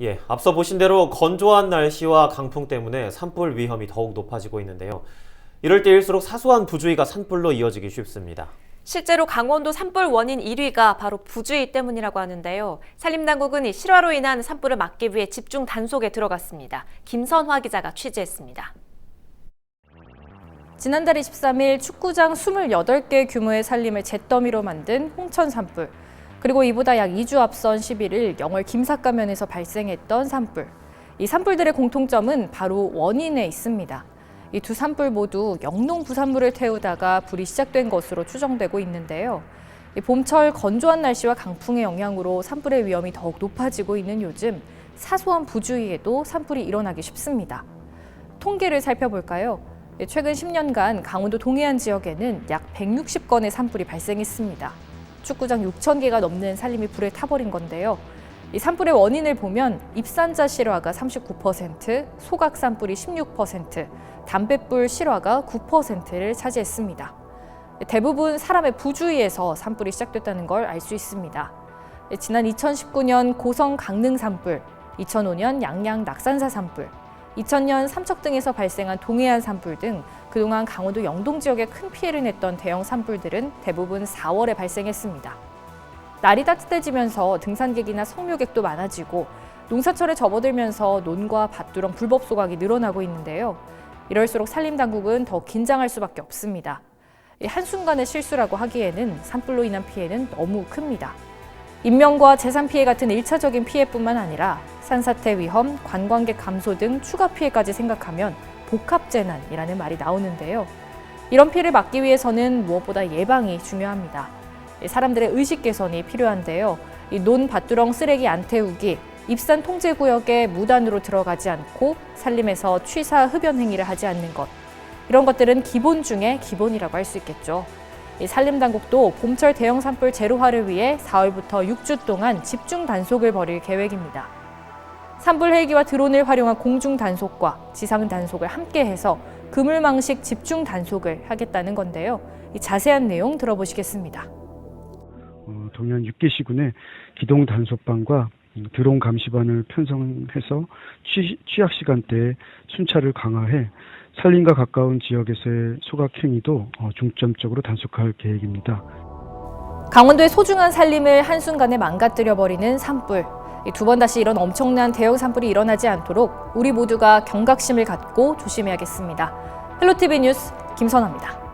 예, 앞서 보신 대로 건조한 날씨와 강풍 때문에 산불 위험이 더욱 높아지고 있는데요. 이럴 때일수록 사소한 부주의가 산불로 이어지기 쉽습니다. 실제로 강원도 산불 원인 1위가 바로 부주의 때문이라고 하는데요. 산림당국은 이 실화로 인한 산불을 막기 위해 집중 단속에 들어갔습니다. 김선화 기자가 취재했습니다. 지난달 23일 축구장 28개 규모의 산림을 잿더미로 만든 홍천 산불. 그리고 이보다 약 2주 앞선 11일 영월 김삿가면에서 발생했던 산불. 이 산불들의 공통점은 바로 원인에 있습니다. 이 두 산불 모두 영농 부산물을 태우다가 불이 시작된 것으로 추정되고 있는데요. 이 봄철 건조한 날씨와 강풍의 영향으로 산불의 위험이 더욱 높아지고 있는 요즘 사소한 부주의에도 산불이 일어나기 쉽습니다. 통계를 살펴볼까요? 예, 최근 10년간 강원도 동해안 지역에는 약 160건의 산불이 발생했습니다. 축구장 6천 개가 넘는 산림이 불에 타버린 건데요. 이 산불의 원인을 보면 입산자 실화가 39%, 소각 산불이 16%, 담뱃불 실화가 9%를 차지했습니다. 대부분 사람의 부주의에서 산불이 시작됐다는 걸 알 수 있습니다. 지난 2019년 고성 강릉 산불, 2005년 양양 낙산사 산불, 2000년 삼척 등에서 발생한 동해안 산불 등 그동안 강원도 영동 지역에 큰 피해를 냈던 대형 산불들은 대부분 4월에 발생했습니다. 날이 따뜻해지면서 등산객이나 성묘객도 많아지고 농사철에 접어들면서 논과 밭두렁 불법 소각이 늘어나고 있는데요. 이럴수록 산림 당국은 더 긴장할 수밖에 없습니다. 이 한순간의 실수라고 하기에는 산불로 인한 피해는 너무 큽니다. 인명과 재산 피해 같은 일차적인 피해뿐만 아니라 산사태 위험, 관광객 감소 등 추가 피해까지 생각하면 복합재난이라는 말이 나오는데요. 이런 피해를 막기 위해서는 무엇보다 예방이 중요합니다. 이 사람들의 의식 개선이 필요한데요. 이논 밭두렁 쓰레기 안 태우기, 입산 통제 구역에 무단으로 들어가지 않고 산림에서 취사 흡연 행위를 하지 않는 것. 이런 것들은 기본 중에 기본이라고 할 수 있겠죠. 이 산림당국도 봄철 대형 산불 제로화를 위해 4월부터 6주 동안 집중 단속을 벌일 계획입니다. 산불 헬기와 드론을 활용한 공중 단속과 지상 단속을 함께해서 그물망식 집중 단속을 하겠다는 건데요. 이 자세한 내용 들어보시겠습니다. 어, 동해안 6개 시군에 기동 단속반과 음, 드론 감시반을 편성해서 취, 취약 시간대에 순찰을 강화해 산림과 가까운 지역에서의 소각 행위도 어, 중점적으로 단속할 계획입니다. 강원도의 소중한 산림을 한순간에 망가뜨려 버리는 산불. 두 번 다시 이런 엄청난 대형 산불이 일어나지 않도록 우리 모두가 경각심을 갖고 조심해야겠습니다. 헬로티비 뉴스 김선아입니다.